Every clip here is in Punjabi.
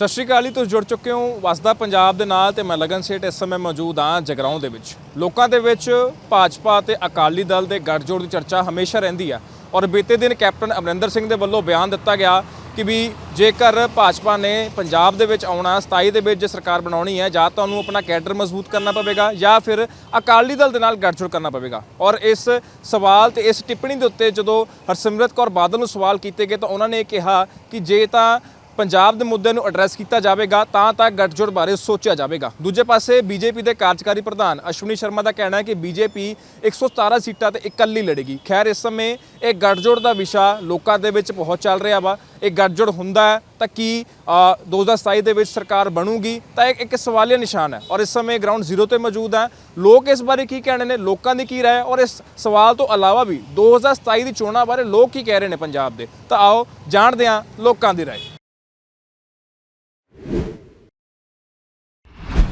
ਸਤਿ ਸ਼੍ਰੀ ਅਕਾਲ ਜੀ, ਤੁਸੀਂ ਜੁੜ ਚੁੱਕੇ ਹੋ ਵਸਦਾ ਪੰਜਾਬ ਦੇ ਨਾਲ ਤੇ ਮੈਂ ਲਗਨ ਸੇਠ ਇਸ ਸਮੇਂ ਮੌਜੂਦ ਹਾਂ ਜਗਰਾਉਂ ਦੇ ਵਿੱਚ। ਲੋਕਾਂ ਦੇ ਵਿੱਚ ਭਾਜਪਾ ਤੇ ਅਕਾਲੀ ਦਲ ਦੇ ਗੱਠਜੋੜ ਦੀ ਚਰਚਾ ਹਮੇਸ਼ਾ ਰਹਿੰਦੀ ਆ ਔਰ ਬੀਤੇ ਦਿਨ ਕੈਪਟਨ ਅਮਰਿੰਦਰ ਸਿੰਘ ਦੇ ਵੱਲੋਂ ਬਿਆਨ ਦਿੱਤਾ ਗਿਆ ਕਿ ਵੀ ਜੇਕਰ ਭਾਜਪਾ ਨੇ ਪੰਜਾਬ ਦੇ ਵਿੱਚ ਆਉਣਾ 27 ਦੇ ਵਿੱਚ ਜੇ ਸਰਕਾਰ ਬਣਾਉਣੀ ਹੈ, ਜਾਂ ਤਾਂ ਉਹਨੂੰ ਆਪਣਾ ਕੈਡਰ ਮਜ਼ਬੂਤ ਕਰਨਾ ਪਵੇਗਾ ਜਾਂ ਫਿਰ ਅਕਾਲੀ ਦਲ ਦੇ ਨਾਲ ਗੱਠਜੋੜ ਕਰਨਾ ਪਵੇਗਾ। ਔਰ ਇਸ ਸਵਾਲ ਤੇ ਇਸ ਟਿੱਪਣੀ ਦੇ ਉੱਤੇ ਜਦੋਂ ਹਰਸਿਮਰਤ ਕੌਰ ਬਾਦਲ ਨੂੰ ਸਵਾਲ ਕੀਤੇ ਗਏ ਤਾਂ ਉਹਨਾਂ ਨੇ ਕਿਹਾ ਕਿ ਜੇ ਤਾਂ ਪੰਜਾਬ ਦੇ ਮੁੱਦੇ ਨੂੰ ਐਡਰੈਸ ਕੀਤਾ ਜਾਵੇਗਾ ਤਾਂ ਤਾਂ ਗੱਠਜੋੜ ਬਾਰੇ ਸੋਚਿਆ ਜਾਵੇਗਾ। ਦੂਜੇ ਪਾਸੇ ਬੀਜੇਪੀ ਦੇ ਕਾਰਜਕਾਰੀ ਪ੍ਰਧਾਨ ਅਸ਼ਵਨੀ ਸ਼ਰਮਾ ਦਾ ਕਹਿਣਾ ਹੈ ਕਿ ਬੀਜੇਪੀ 117 ਸੀਟਾਂ ਤੇ ਇਕੱਲੀ ਲੜੇਗੀ। ਖੈਰ ਇਸ ਸਮੇਂ ਇਹ ਗੱਠਜੋੜ ਦਾ ਵਿਸ਼ਾ ਲੋਕਾਂ ਦੇ ਵਿੱਚ ਬਹੁਤ ਚੱਲ ਰਿਹਾ ਵਾ। ਇਹ ਗੱਠਜੋੜ ਹੁੰਦਾ ਹੈ ਤਾਂ ਕੀ ਅ, 2027 ਦੇ ਵਿੱਚ ਸਰਕਾਰ ਬਣੂਗੀ? ਤਾਂ ਇਹ ਇੱਕ ਸਵਾਲੀਆ ਨਿਸ਼ਾਨ ਹੈ। ਔਰ ਇਸ ਸਮੇਂ ਗਰਾਊਂਡ ਜ਼ੀਰੋ ਤੇ ਮੌਜੂਦ ਹੈ। ਲੋਕ ਇਸ ਬਾਰੇ ਕੀ ਕਹਿਣੇ ਨੇ? ਲੋਕਾਂ ਦੀ ਕੀ ਰਾਏ ਔਰ ਇਸ ਸਵਾਲ ਤੋਂ ਇਲਾਵਾ ਵੀ 2027 ਦੀ ਚੋਣਾਂ ਬਾਰੇ ਲੋਕ ਕੀ ਕਹਿ ਰਹੇ ਨੇ ਪੰਜਾਬ ਦੇ? ਤਾਂ ਆਓ ਜਾਣਦੇ ਹਾਂ ਲੋਕਾਂ ਦੀ ਰਾਏ।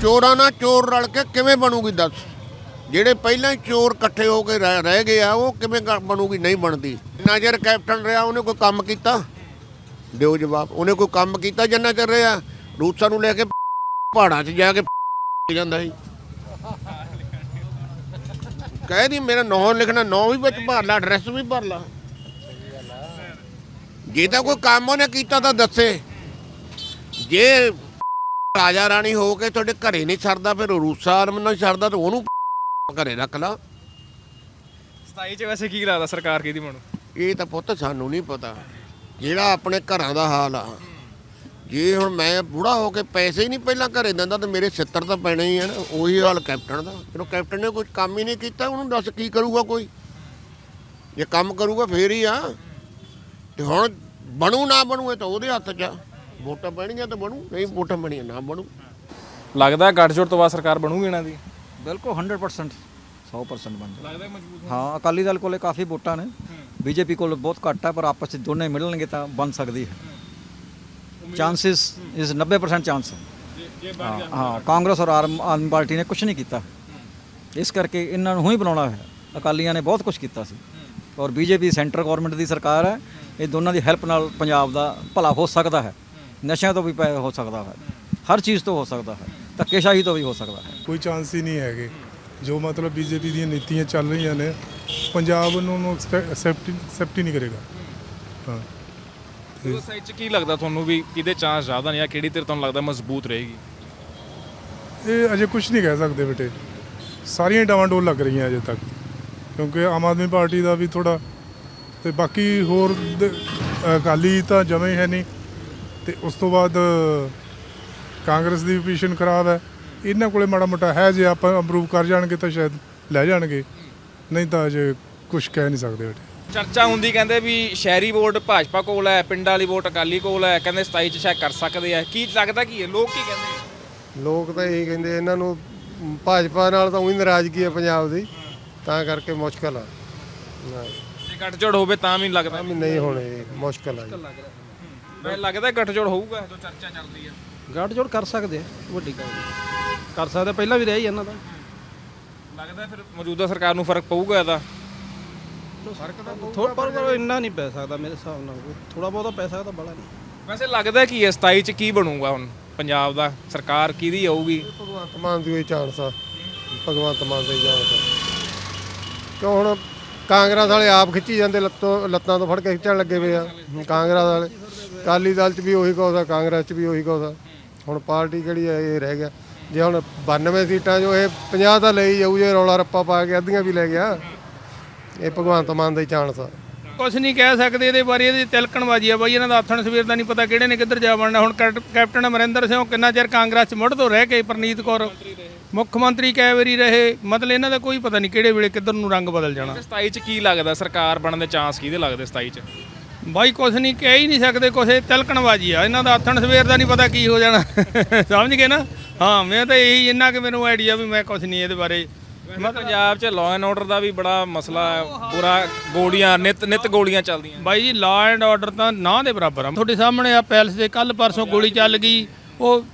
ਚੋਰਾਂ ਨਾਲ ਚੋਰ ਰਲ ਕੇ ਕਿਵੇਂ ਬਣੂਗੀ ਦੱਸ? ਜਿਹੜੇ ਪਹਿਲਾਂ ਹੀ ਚੋਰ ਇਕੱਠੇ ਹੋ ਕੇ ਰਹਿ ਰਹਿ ਗਏ ਆ, ਉਹ ਕਿਵੇਂ ਗ- ਬਣੂਗੀ, ਨਹੀਂ ਬਣਦੀ? ਜਿੰਨਾ ਚਿਰ ਕੈਪਟਨ ਰਿਹਾ, ਉਹਨੇ ਕੋਈ ਕੰਮ ਕੀਤਾ? ਦਿਓ ਜਵਾਬ, ਉਹਨੇ ਕੋਈ ਕੰਮ ਕੀਤਾ ਜਿੰਨਾ ਚਿਰ ਰਿਹਾ? ਰੂਸਾਂ ਨੂੰ ਲੈ ਕੇ ਪਹਾੜਾਂ 'ਚ ਜਾ ਕੇ ਜਾਂਦਾ ਸੀ। ਕਹਿ ਦੀ, ਮੇਰਾ ਨਾਂ ਲਿਖਣਾ, ਨਾਂ ਵੀ ਵਿੱਚ ਭਰ ਲਾ, ਐਡਰੈਸ ਵੀ ਭਰ ਲਾ। ਜੇ ਤਾਂ ਕੋਈ ਕੰਮ ਉਹਨੇ ਕੀਤਾ ਤਾਂ ਦੱਸੇ। ਜੇ ਰਾਜਾ ਰਾਣੀ ਹੋ ਕੇ ਤੁਹਾਡੇ ਘਰੇ ਨਹੀਂ ਛੱਡਦਾ ਫਿਰ ਰੂਸਾ ਆਰਮ ਨਾਲ ਛੱਡਦਾ ਤਾਂ ਉਹਨੂੰ ਘਰੇ ਰੱਖ ਲਾ। 27 ਚ ਵੈਸੇ ਕੀ ਲੱਗਦਾ ਸਰਕਾਰ ਕਿਹਦੀ ਬਣੂ? ਇਹ ਤਾਂ ਪੁੱਤ ਸਾਨੂੰ ਨਹੀਂ ਪਤਾ। ਜਿਹੜਾ ਆਪਣੇ ਘਰਾਂ ਦਾ ਹਾਲ ਆ। ਜੇ ਹੁਣ ਮੈਂ ਬੁੜਾ ਹੋ ਕੇ ਪੈਸੇ ਹੀ ਨਹੀਂ ਪਹਿਲਾਂ ਘਰੇ ਦਿੰਦਾ ਤਾਂ ਮੇਰੇ ਸਿੱਤਰ ਤਾਂ ਪੈਣੇ ਹੀ ਆ ਨਾ। ਉਹੀ ਹਾਲ ਕੈਪਟਨ ਦਾ। ਜਦੋਂ ਕੈਪਟਨ ਨੇ ਕੁਝ ਕੰਮ ਹੀ ਨਹੀਂ ਕੀਤਾ ਉਹਨੂੰ ਦੱਸ ਕੀ ਕਰੂਗਾ ਕੋਈ? ਜੇ ਕੰਮ ਕਰੂਗਾ ਫੇਰ ਹੀ ਆ। ਤੇ ਹੁਣ ਬਣੂ ਨਾ ਬਣੂ ਇਹ ਤਾਂ ਉਹਦੇ ਹੱਥ 'ਚ ਆ। ਵੋਟਾਂ ਪੈਣਗੀਆਂ ਤਾਂ ਬਣੂ ਨਹੀਂ ਵੋਟਾਂ ਬਣੀਆਂ ਨਾ ਬਣੂ। ਲੱਗਦਾ ਗੱਠਜੋੜ ਤੋਂ ਬਾਅਦ ਸਰਕਾਰ ਬਣੂਗੀ ਇਹਨਾਂ ਦੀ? ਬਿਲਕੁਲ 100% 100% ਬਣ ਜਾਏ ਲੱਗਦਾ ਮਜ਼ਬੂਤ ਹਾਂ ਅਕਾਲੀ ਦਲ ਕੋਲੇ ਕਾਫੀ ਵੋਟਾਂ ਨੇ। ਬੀਜੇਪੀ ਕੋਲ ਬਹੁਤ ਘੱਟ ਹੈ ਪਰ ਆਪਸ ਵਿੱਚ ਦੋਨੇ ਮਿਲਣਗੇ ਤਾਂ ਬਣ ਸਕਦੀ ਹੈ। ਚਾਂਸਸ ਇਸ 90% ਚਾਂਸ ਹਾਂ। ਹਾਂ ਕਾਂਗਰਸ ਔਰ ਆਮ ਆਦਮੀ ਪਾਰਟੀ ਨੇ ਕੁਝ ਨਹੀਂ ਕੀਤਾ। ਇਸ ਕਰਕੇ ਇਹਨਾਂ ਨੂੰ ਹੀ ਬਣਾਉਣਾ ਹੈ। ਅਕਾਲੀਆਂ ਨੇ ਬਹੁਤ ਕੁਝ ਕੀਤਾ ਸੀ। ਔਰ ਬੀਜੇਪੀ ਸੈਂਟਰ ਗਵਰਨਮੈਂਟ ਦੀ ਸਰਕਾਰ ਹੈ। ਇਹ ਦੋਨਾਂ ਦੀ ਹੈਲਪ ਨਾਲ ਪੰਜਾਬ ਦਾ ਭਲਾ ਹੋ ਸਕਦਾ ਹੈ। ਨਸ਼ਿਆਂ ਤੋਂ ਵੀ ਪੈ ਹੋ ਸਕਦਾ ਹੈ। ਹਰ ਚੀਜ਼ ਤੋਂ ਹੋ ਸਕਦਾ ਹੈ। ਧੱਕੇਸ਼ਾਹੀ ਤੋਂ ਵੀ ਹੋ ਸਕਦਾ ਹੈ। ਕੋਈ ਚਾਂਸ ਹੀ ਨਹੀਂ ਹੈਗੇ। ਜੋ ਮਤਲਬ ਬੀਜੇਪੀ ਦੀਆਂ ਨੀਤੀਆਂ ਚੱਲ ਰਹੀਆਂ ਨੇ ਪੰਜਾਬ ਨੂੰ ਨੂੰ ਐਕਸੈਪਟ ਐਕਸੈਪਟ ਹੀ ਨਹੀਂ ਕਰੇਗਾ। ਹਾਂ। ਉਸ ਸਾਈਡ ਚ ਕੀ ਲੱਗਦਾ ਤੁਹਾਨੂੰ ਵੀ ਕਿਹਦੇ ਚਾਂਸ ਜ਼ਿਆਦਾ ਨੇ ਜਾਂ ਕਿਹੜੀ ਧਿਰ ਤੁਹਾਨੂੰ ਲੱਗਦਾ ਮਜ਼ਬੂਤ ਰਹੇਗੀ? ਇਹ ਅਜੇ ਕੁਝ ਨਹੀਂ ਕਹਿ ਸਕਦੇ ਬੇਟੇ। ਸਾਰੀਆਂ ਡਾਵਾਂਡੋਲ ਲੱਗ ਰਹੀਆਂ ਅਜੇ ਤੱਕ। ਕਿਉਂਕਿ ਆਮ ਆਦਮੀ ਪਾਰਟੀ ਦਾ ਵੀ ਥੋੜਾ ਤੇ ਬਾਕੀ ਹੋਰ ਅਕਾਲੀ ਤਾਂ ਜਮੇ ਹੈ ਨਹੀਂ। ਤੇ ਉਸ ਤੋਂ ਬਾਅਦ ਕਾਂਗਰਸ ਦੀ ਪੋਜੀਸ਼ਨ ਖਰਾਬ ਹੈ। ਇਹਨਾਂ ਕੋਲੇ ਮਾੜਾ ਮੋਟਾ ਹੈ ਜੇ ਆਪਾਂ ਅਪਰੂਵ ਕਰ ਜਾਣਗੇ ਤਾਂ ਸ਼ਾਇਦ ਲੈ ਜਾਣਗੇ। ਨਹੀਂ ਤਾਂ ਅਜੇ ਕੁਝ ਕਹਿ ਨਹੀਂ ਸਕਦੇ ਬੇਟੇ ਚਰਚਾ ਹੁੰਦੀ ਕਹਿੰਦੇ ਵੀ ਸ਼ਹਿਰੀ ਵੋਟ ਭਾਜਪਾ ਕੋਲ ਹੈ ਪਿੰਡਾਂ ਵਾਲੀ ਵੋਟ ਅਕਾਲੀ ਕੋਲ ਹੈ ਕਹਿੰਦੇ 27 ਚ ਸ਼ਾਇਦ ਕਰ ਸਕਦੇ ਆ। ਕੀ ਲੱਗਦਾ ਕੀ ਹੈ? ਲੋਕ ਕੀ ਕਹਿੰਦੇ ਲੋਕ ਤਾਂ ਇਹੀ ਕਹਿੰਦੇ ਇਹਨਾਂ ਨੂੰ ਭਾਜਪਾ ਨਾਲ ਤਾਂ ਉਹੀ ਨਾਰਾਜ਼ਗੀ ਹੈ ਪੰਜਾਬ ਦੀ ਤਾਂ ਕਰਕੇ ਮੁਸ਼ਕਲ ਆ। ਜੇ ਗੱਠਜੋੜ ਹੋਵੇ ਤਾਂ ਵੀ ਲੱਗਦਾ। ਨਹੀਂ ਹੋਣੇ ਮੁਸ਼ਕਲ ਆ ਜੀ। ਮੈਨੂੰ ਲੱਗਦਾ ਗੱਠਜੋੜ ਹੋਊਗਾ। ਜੋ ਚਰਚਾ ਚੱਲਦੀ ਹੈ ਗੱਠਜੋੜ ਕਰ ਸਕਦੇ ਆ ਵੱਡੀ ਗੱਲ ਨਹੀਂ। ਕਰ ਸਕਦੇ ਪਹਿਲਾਂ ਵੀ ਰਿਹਾ ਹੀ ਇਹਨਾਂ ਦਾ। ਲੱਗਦਾ ਫਿਰ ਮੌਜੂਦਾ ਸਰਕਾਰ ਨੂੰ ਫ਼ਰਕ ਪਊਗਾ ਇਹਦਾ। ਥੋੜਾ ਪਰ ਇੰਨਾ ਨਹੀਂ ਪੈ ਸਕਦਾ ਮੇਰੇ ਹਿਸਾਬ ਨਾਲ ਥੋੜਾ ਬਹੁਤਾ ਪੈ ਸਕਦਾ ਬੜਾ ਨਹੀਂ। ਵੈਸੇ ਲੱਗਦਾ ਕੀ ਹੈ 27 ਚ ਕੀ ਬਣੂਗਾ ਹੁਣ ਪੰਜਾਬ ਦਾ? ਸਰਕਾਰ ਕਿਹਦੀ ਆਊਗੀ? ਭਗਵੰਤ ਮਾਨ ਦੀ ਹੋਈ ਚਾਂਸ ਆ। ਭਗਵੰਤ ਮਾਨ ਦਾ ਹੀ ਚਾਂਸ ਆ। ਕਿਉਂ ਹੁਣ ਕਾਂਗਰਸ ਵਾਲੇ ਆਪ ਖਿੱਚੀ ਜਾਂਦੇ ਲੱਤੋਂ ਲੱਤਾਂ ਤੋਂ ਫੜ ਕੇ ਖਿੱਚਣ ਲੱਗੇ ਪਏ ਆ। ਕਾਂਗਰਸ ਵਾਲੇ। ਕਾਲੀ ਦਲ 'ਚ ਵੀ ਉਹੀ ਆ ਕਾਂਗਰਸ 'ਚ ਵੀ ਉਹੀ ਆ। ਹੁਣ ਪਾਰਟੀ ਕਿਹੜੀ ਆ ਇਹ ਰਹਿ ਗਿਆ। ਜੇ ਹੁਣ 92 ਸੀਟਾਂ ਜੋ ਇਹ 50 ਤਾਂ ਲਈ ਜਾਊ ਜੇ ਰੌਲਾ ਰੱਪਾ ਪਾ ਕੇ ਅੱਧੀਆਂ ਵੀ ਲੈ ਗਿਆ ਇਹ ਭਗਵੰਤ ਮਾਨ ਦਾ ਹੀ ਚਾਂਸ ਆ। ਕੁਝ ਨਹੀਂ ਕਹਿ ਸਕਦੇ ਇਹਦੇ ਬਾਰੇ ਇਹਦੀ ਤਿਲਕਣਬਾਜੀ ਆ ਬਾਈ ਇਹਨਾਂ ਦਾ ਆਥਣ ਸਵੇਰ ਦਾ ਨਹੀਂ ਪਤਾ ਕਿਹੜੇ ਨੇ ਕਿੱਧਰ ਜਾ ਬਣਨਾ ਹੁਣ ਕੈਪਟਨ ਅਮਰਿੰਦਰ ਸਿੰਘ ਕਿੰਨਾ ਚਿਰ ਕਾਂਗਰਸ 'ਚ ਮੁੜ ਤੋਂ ਰਹਿ ਕੇ ਪ੍ਰਨੀਤ ਕੌਰ ਮੁੱਖ ਮੰਤਰੀ ਕਈ ਵਾਰੀ ਰਹੇ ਮਤਲਬ ਇਹਨਾਂ ਦਾ ਕੋਈ ਪਤਾ ਨਹੀਂ ਕਿਹੜੇ ਵੇਲੇ ਕਿੱਧਰ ਨੂੰ ਰੰਗ ਬਦਲ ਜਾਣਾ। 27 ਚ ਕੀ ਲੱਗਦਾ ਸਰਕਾਰ ਬਣਨ ਦੇ ਚਾਂਸ ਕਿਹਦੇ ਲੱਗਦੇ 27 ਚ? ਬਾਈ ਕੁਝ ਨਹੀਂ ਕਹਿ ਹੀ ਨਹੀਂ ਸਕਦੇ ਕੁਛ ਇਹ ਤਿਲਕਣਬਾਜੀ ਆ। ਇਹਨਾਂ ਦਾ ਆਥਣ ਸਵੇਰ ਦਾ ਨਹੀਂ ਪਤਾ ਕੀ ਹੋ ਜਾਣਾ। ਸਮਝ ਗਏ ਨਾ? ਹਾਂ ਮੈਂ ਤਾਂ ਇਹੀ ਇੰਨਾ ਕਿ ਮੈਨੂੰ ਆਈਡੀਆ ਵੀ ਮੈਂ ਕੁਝ ਨਹੀਂ ਇਹਦੇ ਬਾਰੇ। ਮੈਂ ਪੰਜਾਬ 'ਚ ਲਾਅ ਐਂਡ ਆਰਡਰ ਦਾ ਵੀ ਬੜਾ ਮਸਲਾ ਹੈ। ਪੂਰਾ ਗੋਲੀਆਂ ਨਿਤ ਨਿਤ ਗੋਲੀਆਂ ਚੱਲਦੀਆਂ। ਬਾਈ ਜੀ ਲਾ ਐਂਡ ਆਰਡਰ ਤਾਂ ਨਾ ਦੇ ਬਰਾਬਰ ਆ। ਤੁਹਾਡੇ ਸਾਹਮਣੇ ਆ ਪੈਲਸ ਦੇ ਕੱਲ ਪਰਸੋਂ ਗੋਲੀ ਚੱਲ ਗਈ। ਉਹ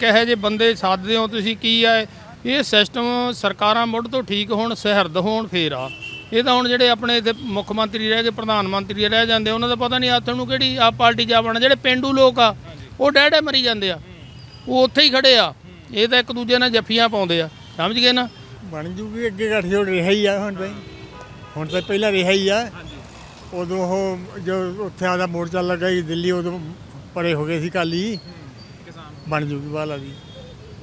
ਕਹੇ ਜੇ ਬੰਦੇ ਸਾਧਦੇ ਹੋ ਤੁਸੀਂ ਕੀ ਆ? ਇਹ ਸਿਸਟਮ ਸਰਕਾਰਾਂ ਮੁੱਢ ਤੋਂ ਠੀਕ ਹੋਣ ਸਹਿਰਦ ਹੋਣ ਫੇਰ ਆ। ਇਹ ਤਾਂ ਹੁਣ ਜਿਹੜੇ ਆਪਣੇ ਇੱਥੇ ਮੁੱਖ ਮੰਤਰੀ ਰਹਿ ਗਏ ਪ੍ਰਧਾਨ ਮੰਤਰੀ ਰਹਿ ਜਾਂਦੇ ਉਹਨਾਂ ਦਾ ਪਤਾ ਨਹੀਂ ਆਥਣ ਨੂੰ ਕਿਹੜੀ ਆ ਪਾਰਟੀ ਜਾ ਬਣਾ ਜਿਹੜੇ ਪਿੰਡੂ ਲੋਕ ਆ ਉਹ ਡੈਡੇ ਮਰੀ ਜਾਂਦੇ ਆ। ਉਹ ਉੱਥੇ ਹੀ ਖੜੇ ਆ। ਇਹ ਤਾਂ ਇੱਕ ਦੂਜੇ ਨਾਲ ਜੱਫੀਆਂ ਪਾਉਂਦੇ ਆ। ਸਮਝ ਗਏ ਨਾ? ਬਣ ਜੂਗੀ ਅੱਗੇ ਗੱਠਜੋੜ ਰਿਹਾ ਹੀ ਆ ਹੁਣ ਤਾਂ। ਹੁਣ ਤਾਂ ਪਹਿਲਾਂ ਰਿਹਾ ਹੀ ਆ। ਉਦੋਂ ਉਹ ਜੋ ਉੱਥੇ ਆਦਾ ਮੋਰਚਾ ਲੱਗਾ ਸੀ ਦਿੱਲੀ ਉਦੋਂ ਪਰੇ ਹੋ ਗਏ ਸੀ ਕਾਲੀ ਬਣ ਜੂਗੀ ਵਾਲਾ ਦੀ।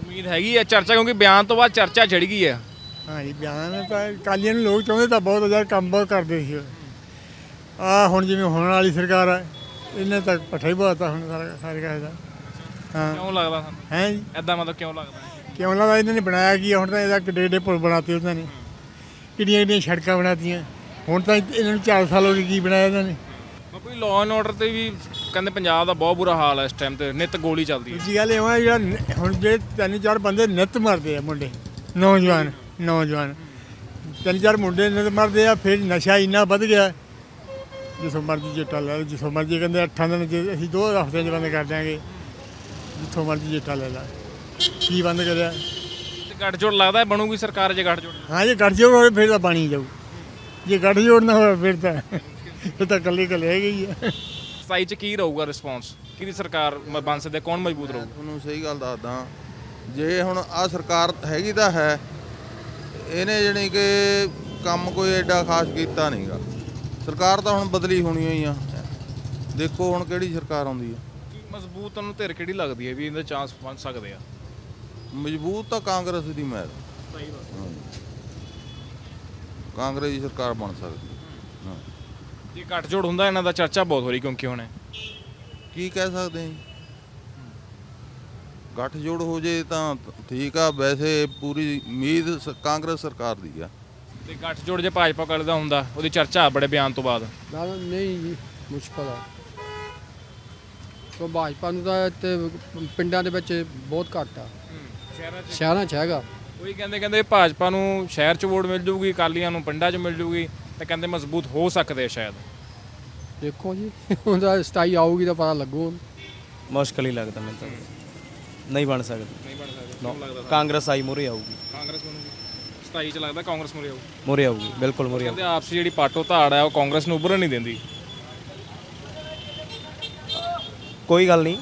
ਉਮੀਦ ਹੈਗੀ ਹੈ ਚਰਚਾ ਕਿਉਂਕਿ ਬਿਆਨ ਤੋਂ ਬਾਅਦ ਚਰਚਾ ਛਿੜ ਗਈ ਹੈ ਹਾਂਜੀ ਬਿਆਨ ਤਾਂ ਕਾਲੀਆਂ ਨੂੰ ਲੋਕ ਚਾਹੁੰਦੇ ਤਾਂ ਬਹੁਤ ਜ਼ਿਆਦਾ ਕੰਮ ਬਹੁਤ ਕਰਦੇ ਸੀ। ਆ ਹੁਣ ਜਿਵੇਂ ਹੋਣ ਵਾਲੀ ਸਰਕਾਰ ਆ ਇਹਨੇ ਤਾਂ ਪੱਠਾ ਹੀ ਬਹੁਤਾ ਹੁਣ ਸਾਰਾ ਸਾਰੇ ਕਹੇ ਦਾ। ਹਾਂ। ਕਿਉਂ ਲੱਗਦਾ ਤੁਹਾਨੂੰ? ਹੈ ਜੀ? ਐਦਾਂ ਮਤਲਬ ਕਿਉਂ ਲੱਗਦਾ? ਕਿਉਂ ਲੱਗਦਾ? ਇਹਨਾਂ ਨੇ ਬਣਾਇਆ ਕੀ ਆ? ਹੁਣ ਤਾਂ ਇਹਦਾ ਕਿੱਡੇ ਕਿੱਡੇ ਪੁਲ ਬਣਾਤੇ ਉਹਨਾਂ ਨੇ। ਕਿੰਨੀਆਂ ਕਿੰਨੀਆਂ ਸੜਕਾਂ ਬਣਾਤੀਆਂ। ਹੁਣ ਤਾਂ ਇਹਨਾਂ ਨੂੰ 4 ਸਾਲ ਹੋ ਗਏ ਕੀ ਬਣਾਇਆ ਇਹਨਾਂ ਨੇ। ਕੋਈ ਲਾਅ ਐਂਡ ਆਰਡਰ ਤੇ ਵੀ ਕਹਿੰਦੇ ਪੰਜਾਬ ਦਾ ਬਹੁਤ ਬੁਰਾ ਹਾਲ ਹੈ ਇਸ ਟਾਈਮ ਤੇ। ਨਿਤ ਗੋਲੀ ਚੱਲਦੀ ਹੈ ਦੂਜੀ ਗੱਲ ਇਹ ਆ ਜਿਹੜਾ ਨ- ਹੁਣ ਜੇ ਤਿੰਨ ਚਾਰ ਬੰਦੇ ਨਿੱਤ ਮਰਦੇ ਆ ਮੁੰਡੇ ਨੌਜਵਾਨ। ਨੌਜਵਾਨ। ਤਿੰਨ ਚਾਰ ਮੁੰਡੇ ਨਿੱਤ ਮਰਦੇ ਆ ਫਿਰ ਨਸ਼ਾ ਇੰਨਾ ਵੱਧ ਗਿਆ। ਜਿਸੋਂ ਮਰਜ਼ੀ ਚਿੱਟਾ ਲੈ ਲਓ ਜਿਸੋਂ ਮਰਜ਼ੀ ਕਹਿੰਦੇ ਅੱਠਾਂ ਦਿਨ ਚ ਅਸੀਂ ਦੋ ਹਫ਼ਤਿਆਂ ਚ ਬੰਦ ਕਰ ਦਿਆਂਗੇ। ਜਿੱਥੋਂ ਮਰਜ਼ੀ ਚਿੱਟਾ ਲੈ ਲਾ। ਕੀ ਬੰਦ ਕਰਿਆ? ਤੇ ਗੱਠਜੋੜ ਲੱਗਦਾ ਹੈ ਬਣੂਗੀ ਸਰਕਾਰ ਜੇ ਗੱਠਜੋੜ। ਹਾਂ ਜੇ ਗੱਠਜੋੜ ਹੋਵੇ ਫਿਰ ਤਾਂ ਬਾਣੀ ਜਾਊ। ਜੇ ਗੱਠਜੋੜ ਨਾ ਹੋਵੇ ਫਿਰ ਤਾਂ ਫਿਰ ਤਾਂ ਇਕੱਲੇ ਇਕੱਲੇ ਹੈਗੇ ਹੀ। ਆ 27 ਚ ਕੀ ਰਹੂਗਾ ਰਿਸਪੌਂਸ ਕਿਹਦੀ ਸਰਕਾਰ ਬਣ ਸਕਦੀ ਕੌਣ ਮਜ਼ਬੂਤ ਰਹੂ ਤੁਹਾਨੂੰ ਸਹੀ ਗੱਲ ਦੱਸਦਾ। ਜੇ ਹੁਣ ਆ ਸਰਕਾਰ ਹੈਗੀ ਤਾਂ ਹੈ ਇਹਨੇ ਜਾਣੀ ਕਿ ਕੰਮ ਕੋਈ ਐਡਾ ਖਾਸ ਕੀਤਾ ਨਹੀਂਗਾ ਸਰਕਾਰ ਤਾਂ ਹੁਣ ਬਦਲੀ ਹੋਣੀ ਹੋਈ ਆ। ਦੇਖੋ ਹੁਣ ਕਿਹੜੀ ਸਰਕਾਰ ਆਉਂਦੀ ਆ। ਮਜ਼ਬੂਤ ਤੁਹਾਨੂੰ ਧਿਰ ਕਿਹੜੀ ਲੱਗਦੀ ਹੈ ਵੀ ਇਹਦੇ ਚਾਂਸ ਬਣ ਸਕਦੇ ਆ? ਮਜ਼ਬੂਤ ਤਾਂ ਕਾਂਗਰਸ ਦੀ ਮੈਰ ਕਾਂਗਰਸ ਦੀ ਸਰਕਾਰ ਬਣ ਸਕਦੀ ਹੈ। ਹਾਂ। ਜੇ ਗੱਠਜੋੜ ਹੁੰਦਾ ਇਹਨਾਂ ਦਾ ਚਰਚਾ ਬਹੁਤ ਹੋ ਰਹੀ ਕਿਉਂਕਿ ਹੁਣ ਕੀ ਕਹਿ ਸਕਦੇ ਜੀ? ਗੱਠਜੋੜ ਹੋ ਜੇ ਤਾਂ ਠੀਕ ਆ ਵੈਸੇ ਪੂਰੀ ਉਮੀਦ ਸ- ਕਾਂਗਰਸ ਸਰਕਾਰ ਦੀ ਆ। ਤੇ ਗੱਠਜੋੜ ਜੇ ਭਾਜਪਾ ਕਾਲੇ ਦਾ ਹੁੰਦਾ ਉਹਦੀ ਚਰਚਾ ਬੜੇ ਬਿਆਨ ਤੋਂ ਬਾਅਦ। ਨਾ ਨਹੀਂ ਜੀ ਮੁਸ਼ਕਲ ਆ। ਕੋ ਭਾਜਪਾ ਨੂੰ ਤਾਂ ਇੱਥੇ ਪਿੰਡਾਂ ਦੇ ਵਿੱਚ ਬਹੁਤ ਘੱਟ ਆ। ਸ਼ਹਿਰਾਂ 'ਚ। ਸ਼ਹਿਰਾਂ 'ਚ ਹੈਗਾ। ਕੋਈ ਕਹਿੰਦੇ ਕਹਿੰਦੇ ਭਾਜਪਾ ਨੂੰ ਸ਼ਹਿਰ 'ਚ ਵੋਟ ਮਿਲ ਜੂਗੀ ਅਕਾਲੀਆਂ ਨੂੰ ਪਿੰਡਾਂ 'ਚ ਮਿਲ ਜੂਗੀ ਤੇ ਕਹਿੰਦੇ ਮਜ਼ਬੂਤ ਹੋ ਸਕਦੇ ਆ ਸ਼ਾਇਦ। ਦੇਖੋ ਜੀ ਉਹਦਾ ਸਟਾਈ ਆਊਗੀ ਤਾਂ ਪਤਾ ਲੱਗੂ। ਮੁਸ਼ਕਲ ਹੀ ਲੱਗਦਾ ਮੈਨੂੰ ਤਾਂ। ਨਹੀਂ ਬਣ ਸਕਦੀ। ਨਹੀਂ ਬਣ ਸਕਦੇ। ਕਿਉਂ ਲੱਗਦਾ ਕਾਂਗਰਸ ਆਈ ਮੁਰੇ ਆਊਗੀ। ਕਾਂਗਰਸ ਬਣੂਗੀ। 27 ਚ ਲੱਗਦਾ ਕਾਂਗਰਸ ਮੁਰੇ ਆਊ ਮੁਰੇ ਆਊਗੀ ਬਿਲਕੁਲ ਮੁਰੇ ਕਹਿੰਦੇ ਆਪਸੀ ਜਿਹੜੀ ਪਾਟੋ ਧਾੜ ਹੈ ਉਹ ਕਾਂਗਰਸ ਨੂੰ ਉੱਭਰਨ ਨਹੀਂ ਦਿੰਦੀ। ਕੋਈ ਗੱਲ ਨਹੀਂ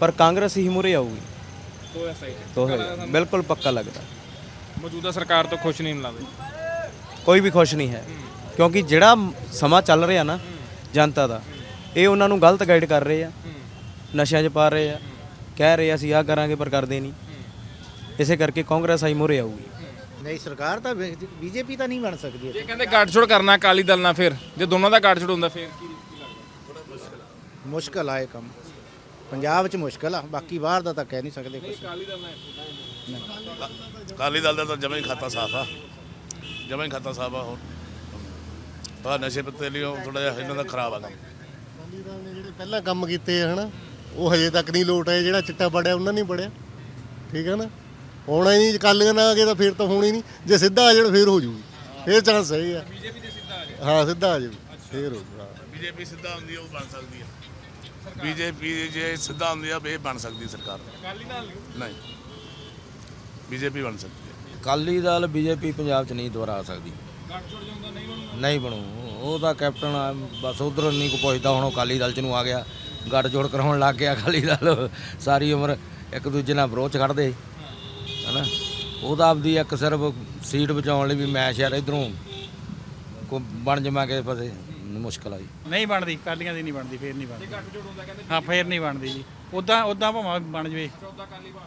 ਪਰ ਕਾਂਗਰਸ ਹੀ ਮੁਰੇ ਆਊਗੀ। ਤੋ ਐਸਾ ਹੀ। ਬਿਲਕੁਲ ਪੱਕਾ ਲੱਗਦਾ। ਮੌਜੂਦਾ ਸਰਕਾਰ ਤੋਂ ਖੁਸ਼ ਨਹੀਂ ਲੱਗਦੇ। ਕੋਈ ਵੀ ਖੁਸ਼ ਨਹੀਂ ਹੈ। ਕਿਉਂਕਿ ਜਿਹੜਾ ਸਮਾਂ ਚੱਲ ਰਿਹਾ ਨਾ ਜਨਤਾ ਦਾ ਇਹ ਉਹਨਾਂ ਨੂੰ ਗਲਤ ਗਾਈਡ ਕਰ ਰਹੇ ਆ। ਨਸ਼ਿਆਂ 'ਚ ਪਾ ਰਹੇ ਆ। ਕਹਿ ਰਹੇ ਆ ਅਸੀਂ ਆ ਕਰਾਂਗੇ ਪਰ ਕਰਦੇ ਨਹੀਂ। ਇਸੇ ਕਰਕੇ ਕਾਂਗਰਸ ਆਈ ਮੁਰੇ ਆਊਗੀ। ਨਹੀਂ ਸਰਕਾਰ ਤਾਂ ਬੀਜੇਪੀ ਤਾਂ ਨਹੀਂ ਬਣ ਸਕਦੀ ਜੇ ਕਹਿੰਦੇ ਗੱਠਜੋੜ ਕਰਨਾ ਅਕਾਲੀ ਦਲ ਨਾਲ ਫਿਰ ਜੇ ਦੋਨਾਂ ਦਾ ਗੱਠਜੋੜ ਹੁੰਦਾ ਫਿਰ ਕੀ ਮੁਸ਼ਕਲ ਆ। ਇਹ ਕੰਮ। ਪੰਜਾਬ 'ਚ ਮੁਸ਼ਕਲ ਆ ਬਾਕੀ ਬਾਹਰ ਦਾ ਤਾਂ ਕਹਿ ਨਹੀਂ ਸਕਦੇ ਕੁਝ ਅਕਾਲੀ ਦਲ ਨਾਲ ਅਕਾਲੀ ਦਲ ਦਾ ਤਾਂ ਜਮਾਂ ਹੀ ਖਾਤਾ ਸਾਫ਼ ਆ। ਜਮਾਂ ਹੀ ਖਾਤਾ ਸਾਫ਼ ਆ ਹੁਣ। ਤਾਂ ਨਸ਼ੇ ਪੱਤੇ ਲਈ ਥੋੜਾ ਜਿਹਾ ਇਹਨਾਂ ਦਾ ਖਰਾਬ ਆ ਕੰਮ। ਅਕਾਲੀ ਦਲ ਨੇ ਜਿਹੜੇ ਪਹਿਲਾਂ ਕੰਮ ਕੀਤੇ ਆ ਹਨਾ ਉਹ ਹਜੇ ਤੱਕ ਨਹੀਂ ਲੋਟ ਆਏ ਜਿਹੜਾ ਚਿੱਟਾ ਬੜਿਆ ਉਹਨਾਂ ਨਹੀਂ ਬੜਿਆ ਠੀਕ ਹੈ ਨਾ? ਹੋਣਾ ਹੀ ਨਹੀਂ ਨਾਲ ਆ ਗਏ ਤਾਂ ਫਿਰ ਤਾਂ ਹੋਣੀ ਨਹੀਂ। ਜੇ ਸਿੱਧਾ ਆ ਜਾਣ ਫਿਰ ਹੋ ਜੂਗੀ। ਫਿਰ ਚਾਂਸ ਸਹੀ ਆ। ਬੀਜੇਪੀ ਦੇ ਸਿੱਧਾ ਆ ਜਾਵੇ। ਹਾਂ ਸਿੱਧਾ ਆ ਜਾਵੇ। ਫਿਰ ਹੋ ਜੂਗਾ ਬੀਜੇਪੀ ਸਿੱਧਾ ਹੁੰਦੀ ਉਹ ਬਣ ਸਕਦੀ ਆ। ਬੀਜੇਪੀ ਜੇ ਸਿੱਧਾ ਹੁੰਦੀ ਆ ਇਹ ਬਣ ਸਕਦੀ ਸਰਕਾਰ। ਅਕਾਲੀ ਦਲ ਨਹੀਂ। ਬੀਜੇਪੀ ਬਣ ਸਕਦੀ ਹੈ ਅਕਾਲੀ ਦਲ ਬੀਜੇਪੀ ਪੰਜਾਬ 'ਚ ਨਹੀਂ ਦੁਬਾਰਾ ਆ ਸਕਦੀ ਨਹੀਂ ਬਣੂ। ਉਹ ਤਾਂ ਕੈਪਟਨ ਬਸ ਉਧਰ ਨਹੀਂ ਕੋ ਪੁੱਛਦਾ ਹੁਣ ਉਹ ਅਕਾਲੀ ਦਲ 'ਚ ਨੂੰ ਆ ਗਿਆ। ਗੱਠ ਜੋੜ ਕਰਾਉਣ ਲੱਗ ਗਿਆ ਅਕਾਲੀ ਦਲ। ਸਾਰੀ ਉਮਰ ਇੱਕ ਦੂਜੇ ਨਾਲ ਵਿਰੋਧ 'ਚ ਖੜਦੇ ਹਨਾ? ਉਹਦਾ ਆਪਦੀ ਇੱਕ ਸਿਰਫ ਸੀਟ ਬਚਾਉਣ ਲਈ ਵੀ ਮੈਂ ਸ਼ਾਇਦ ਇਧਰੋਂ ਕੋ ਬਣ ਜਾਵਾਂ ਕਿਸੇ ਪਾਸੇ। ਮੁਸ਼ਕਲ ਆ ਜੀ ਨਹੀਂ ਬਣਦੀ ਕਾਲੀਆਂ ਦੀ ਨਹੀਂ ਬਣਦੀ ਫੇਰ ਨਹੀਂ ਬਣਦੀ। ਹਾਂ ਫੇਰ ਨਹੀਂ ਬਣਦੀ ਜੀ। ਉਦਾਂ ਉਦਾਂ ਭਾਵੇਂ ਬਣ ਜਵੇ।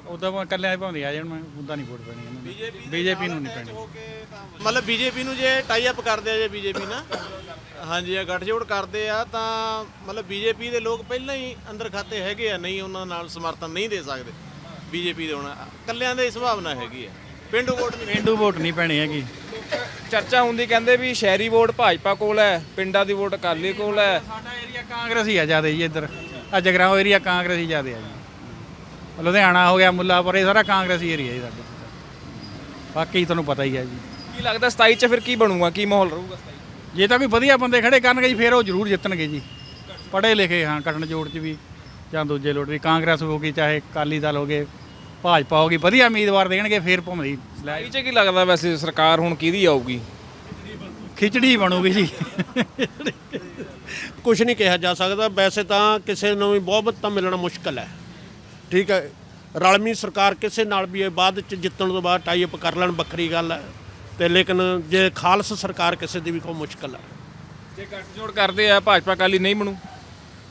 ਉਦਾਂ ਭਾਵੇਂ ਕੱਲਿਆਂ ਭਾਵੇਂ ਆ ਜਾਣ ਮੈਂ ਉਦਾਂ ਨਹੀਂ ਵੋਟ ਪੈਣੀ। ਇਹਨਾਂ ਨੂੰ ਬੀਜੇਪੀ ਨੂੰ ਨਹੀਂ ਪੈਣੀ। ਮਤਲਬ ਬੀਜੇਪੀ ਨੂੰ ਜੇ ਟਾਈ ਅਪ ਕਰਦੇ ਆ ਜੇ ਬੀਜੇਪੀ ਨਾਲ ਹਾਂਜੀ ਇਹ ਗੱਠਜੋੜ ਕਰਦੇ ਆ ਤਾਂ ਮਤਲਬ ਬੀਜੇਪੀ ਦੇ ਲੋਕ ਪਹਿਲਾਂ ਹੀ ਅੰਦਰ ਖਾਤੇ ਹੈਗੇ ਆ ਨਹੀਂ ਉਹਨਾਂ ਨਾਲ ਸਮਰਥਨ ਨਹੀਂ ਦੇ ਸਕਦੇ ਬੀਜੇਪੀ ਦੇ ਹੁਣ। ਕੱਲਿਆਂ ਦੇ ਸੰਭਾਵਨਾ ਹੈਗੀ ਆ। ਪਿੰਡੂ ਵੋਟ ਨਹੀਂ ਪਿੰਡੂ ਵੋਟ ਨਹੀਂ ਪੈਣੀ ਹੈਗੀ। ਚਰਚਾ ਹੁੰਦੀ ਕਹਿੰਦੇ ਵੀ ਸ਼ਹਿਰੀ ਵੋਟ ਭਾਜਪਾ ਕੋਲ ਹੈ ਪਿੰਡਾਂ ਦੀ ਵੋਟ ਅਕਾਲੀ ਕੋਲ ਹੈ। ਸਾਡਾ ਏਰੀਆ ਕਾਂਗਰਸੀ ਆ ਜ਼ਿਆਦਾ ਜੀ ਇੱਧਰ। ਆ ਜਗਰਾਉਂ ਏਰੀਆ ਕਾਂਗਰਸੀ ਜ਼ਿਆਦਾ ਆ ਜੀ। ਲੁਧਿਆਣਾ ਹੋ ਗਿਆ ਮੁੱਲਾਪੁਰ ਇਹ ਸਾਰਾ ਕਾਂਗਰਸੀ ਏਰੀਆ ਜੀ ਸਾਡਾ। ਬਾਕੀ ਤੁਹਾਨੂੰ ਪਤਾ ਹੀ ਹੈ ਜੀ। ਕੀ ਲੱਗਦਾ 27 ਚ ਫਿਰ ਕੀ ਬਣੂਗਾ ਕੀ ਮਾਹੌਲ ਰਹੂਗਾ 27 ਜੇ ਤਾਂ ਕੋਈ ਵਧੀਆ ਬੰਦੇ ਖੜੇ ਕਰਨਗੇ ਜੀ ਫਿਰ ਉਹ ਜ਼ਰੂਰ ਜਿੱਤਣਗੇ ਜੀ। ਪੜ੍ਹੇ ਲਿਖੇ ਹਾਂ ਕੱਟਣ ਜੋੜ 'ਚ ਵੀ ਜਾਂ ਦੂਜੇ ਲੋਟ ਵੀ ਕਾਂਗਰਸ ਹੋ ਗਈ ਚਾਹੇ ਅਕਾਲੀ ਦਲ ਹੋ ਗਏ ਭਾਜਪਾ ਹੋ ਗਈ ਵਧੀਆ ਉਮੀਦਵਾਰ ਦੇਣਗੇ ਫਿਰ ਭੁੰਮਦੀ। ਲੈ 27 ਚ ਕੀ ਲੱਗਦਾ ਵੈਸੇ ਸਰਕਾਰ ਹੁਣ ਕਿਹਦੀ ਆਊਗੀ? ਖਿਚੜੀ ਬਣੂਗੀ ਜੀ। ਕੁਝ ਨਹੀਂ ਕਿਹਾ ਜਾ ਸਕਦਾ ਵੈਸੇ ਤਾਂ ਕਿਸੇ ਨੂੰ ਵੀ ਬਹੁਤ ਤਾਂ ਮਿਲਣਾ ਮੁਸ਼ਕਲ ਹੈ। ਠੀਕ ਹੈ ਰਲਮੀ ਸਰਕਾਰ ਕਿਸੇ ਨਾਲ ਵੀ ਇਹ ਬਾਅਦ ਚ ਜਿੱਤਣ ਤੋਂ ਬਾਅਦ ਟਾਈ ਅਪ ਕਰ ਲੈਣ ਵੱਖਰੀ ਗੱਲ ਹੈ। ਤੇ ਲੇਕਿਨ ਜੇ ਖਾਲਸ ਸਰਕਾਰ ਕਿਸੇ ਦੀ ਵੀ ਕੋਈ ਮੁਸ਼ਕਲ ਹੈ। ਜੇ ਗੱਠਜੋੜ ਕਰਦੇ ਆ ਭਾਜਪਾ ਅਕਾਲੀ ਨਹੀਂ ਬਣੂ?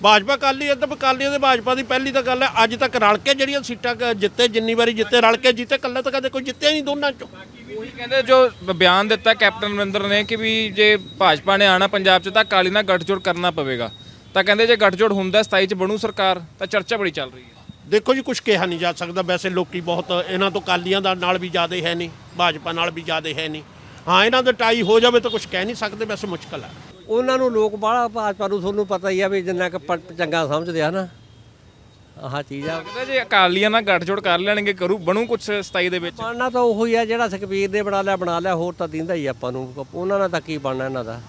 ਭਾਜਪਾ ਅਕਾਲੀ ਅੱਧ ਅਕਾਲੀਆਂ ਦੇ ਭਾਜਪਾ ਦੀ ਪਹਿਲੀ ਤਾਂ ਗੱਲ ਹੈ ਅੱਜ ਤੱਕ ਰਲ ਕੇ ਜਿਹੜੀਆਂ ਸੀਟਾਂ ਕ- ਜਿੱਤੇ ਜਿੰਨੀ ਵਾਰੀ ਜਿੱਤੇ ਰਲ ਕੇ ਜਿੱਤੇ ਇਕੱਲੇ ਤਾਂ ਕਦੇ ਕੋਈ ਜਿੱਤਿਆ ਹੀ ਨਹੀਂ ਦੋਨਾਂ ਚੋਂ। ਉਹੀ ਕਹਿੰਦੇ ਜੋ ਬਿਆਨ ਦਿੱਤਾ ਕੈਪਟਨ ਅਮਰਿੰਦਰ ਨੇ ਕਿ ਵੀ ਜੇ ਭਾਜਪਾ ਨੇ ਆਣਾ ਪੰਜਾਬ 'ਚ ਤਾਂ ਅਕਾਲੀ ਨਾਲ ਗੱਠਜੋੜ ਕਰਨਾ ਪਵੇਗਾ। ਤਾਂ ਕਹਿੰਦੇ ਜੇ ਗੱਠਜੋੜ ਹੁੰਦਾ 27 'ਚ ਬਣੂ ਸਰਕਾਰ ਤਾਂ ਚਰਚਾ ਬੜੀ ਚੱਲ ਰਹੀ ਹੈ। ਦੇਖੋ ਜੀ ਕੁਝ ਕਿਹਾ ਨਹੀਂ ਜਾ ਸਕਦਾ। ਵੈਸੇ ਲੋਕੀ ਬਹੁਤ ਇਹਨਾਂ ਤੋਂ ਕਾਲੀਆਂ ਦਾ ਨਾਲ ਵੀ ਜ਼ਿਆਦਾ ਹੈ ਨਹੀਂ ਭਾਜਪਾ ਨਾਲ ਵੀ ਜ਼ਿਆਦਾ ਹੈ ਨਹੀਂ। ਹਾਂ ਇਹਨਾਂ ਦੇ ਟਾਈ ਹੋ ਜਾਵੇ ਤਾਂ ਕੁਝ ਕਹਿ ਨਹੀਂ ਸਕਦੇ ਵੈਸੇ ਮੁਸ਼ਕਲ ਹੈ। ਉਹਨਾਂ ਨੂੰ ਲੋਕ ਬਾਹਲਾ ਭਾਜਪਾ ਨੂੰ ਤੁਹਾਨੂੰ ਪਤਾ ਹੀ ਆ ਵੀ ਜਿੰਨਾ ਕੁ ਪ- ਚੰਗਾ ਸਮਝਦੇ ਆ ਨਾ ਆਹ ਚੀਜ਼ ਆ। ਲੱਗਦਾ ਜੇ ਅਕਾਲੀਆਂ ਨਾਲ ਗੱਠਜੋੜ ਕਰ ਲੈਣਗੇ ਕਰੂ ਬਣੂ ਕੁਝ 27 ਦੇ ਵਿੱਚ? ਬਣਨਾ ਤਾਂ ਉਹੀ ਆ ਜਿਹੜਾ ਸੁਖਬੀਰ ਨੇ ਬਣਾ ਲਿਆ ਬਣਾ ਲਿਆ ਹੋਰ ਤਾਂ ਦਿੰਦਾ ਹੀ ਆਪਾਂ ਨੂੰ। ਉਹਨਾਂ ਨਾਲ ਤਾਂ ਕੀ ਬਣਨਾ ਇਹਨਾਂ ਦਾ?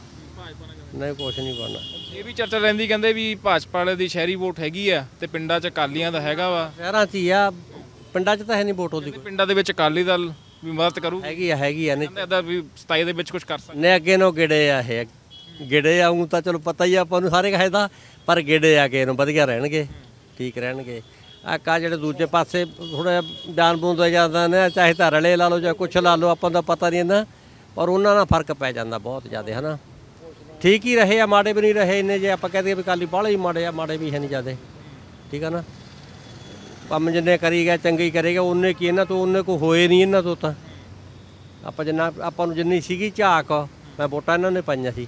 ਨਹੀਂ ਕੁਛ ਨਹੀਂ ਬਣਨਾ। ਇਹ ਵੀ ਚਰਚਾ ਰਹਿੰਦੀ ਕਹਿੰਦੇ ਵੀ ਭਾਜਪਾ ਵਾਲੇ ਦੀ ਸ਼ਹਿਰੀ ਵੋਟ ਹੈਗੀ ਆ ਤੇ ਪਿੰਡਾਂ 'ਚ ਅਕਾਲੀਆਂ ਦਾ ਹੈਗਾ ਵਾ। ਸ਼ਹਿਰਾਂ 'ਚ ਹੀ ਆ। ਪਿੰਡਾਂ 'ਚ ਤਾਂ ਹੈ ਨਹੀਂ ਵੋਟ ਉਹਦੀ ਕੋਈ। ਪਿੰਡਾਂ ਦੇ ਵਿੱਚ ਅਕਾਲੀ ਦਲ ਵੀ ਮਦਦ ਕਰੂ ਹੈਗੀ ਆ ਹੈਗੀ ਆ ਨਹੀਂ। ਕਹਿੰਦੇ ਏਦਾਂ ਵੀ 27 ਦੇ ਵਿੱਚ ਕੁਝ ਕਰ ਸਕਦੇ। ਨੇ ਅੱਗੇ ਨੂੰ ਗਿੜੇ ਆ ਇਹ। ਗੇੜੇ ਆਉਂ ਤਾਂ ਚਲੋ ਪਤਾ ਹੀ ਆ, ਆਪਾਂ ਨੂੰ ਸਾਰੇ ਕਹੇ ਦਾ ਪਰ ਗੇੜੇ ਆ ਕੇ ਨੂੰ ਵਧੀਆ ਰਹਿਣਗੇ, ਠੀਕ ਰਹਿਣਗੇ। ਆ ਕਾ ਜਿਹੜੇ ਦੂਜੇ ਪਾਸੇ ਥੋੜਾ ਜਾਨ ਬੂੰਦ ਜਾਂਦਾ ਨੇ, ਚਾਹੇ ਤਾਂ ਰਲੇ ਲਾ ਲਓ ਜਾਂ ਕੁਛ ਲਾ ਲਓ, ਆਪਾਂ ਦਾ ਪਤਾ ਨਹੀਂ ਨਾ ਪਰ ਉਹਨਾਂ ਨਾਲ ਫ਼ਰਕ ਪੈ ਜਾਂਦਾ ਬਹੁਤ ਜ਼ਿਆਦਾ, ਹਨਾ? ਠੀਕ ਹੀ ਰਹੇ ਆ, ਮਾੜੇ ਵੀ ਨਹੀਂ ਰਹੇ ਇੰਨੇ ਜੇ, ਆਪਾਂ ਕਹਦੇ ਵੀ ਕਾਲੀ ਬਾਹਲੇ ਹੀ ਮਾੜੇ ਆ, ਮਾੜੇ ਵੀ ਹੈ ਨਹੀਂ ਜ਼ਿਆਦੇ, ਠੀਕ ਆ ਨਾ? ਕੰਮ ਜਿੰਨੇ ਕਰੀ ਗਿਆ ਚੰਗੀ ਕਰੇਗਾ ਉਹਨੇ ਕੀ ਇਹਨਾਂ ਤੋਂ, ਉਹਨੇ ਕੋ ਹੋਏ ਨਹੀਂ ਇਹਨਾਂ ਤੋਂ ਤਾਂ। ਆਪਾਂ ਜਿੰਨਾ, ਆਪਾਂ ਨੂੰ ਜਿੰਨੀ ਸੀਗੀ ਝਾਕ, ਮੈਂ ਵੋਟਾਂ ਇਹਨਾਂ ਨੇ ਪਾਈਆਂ ਸੀ।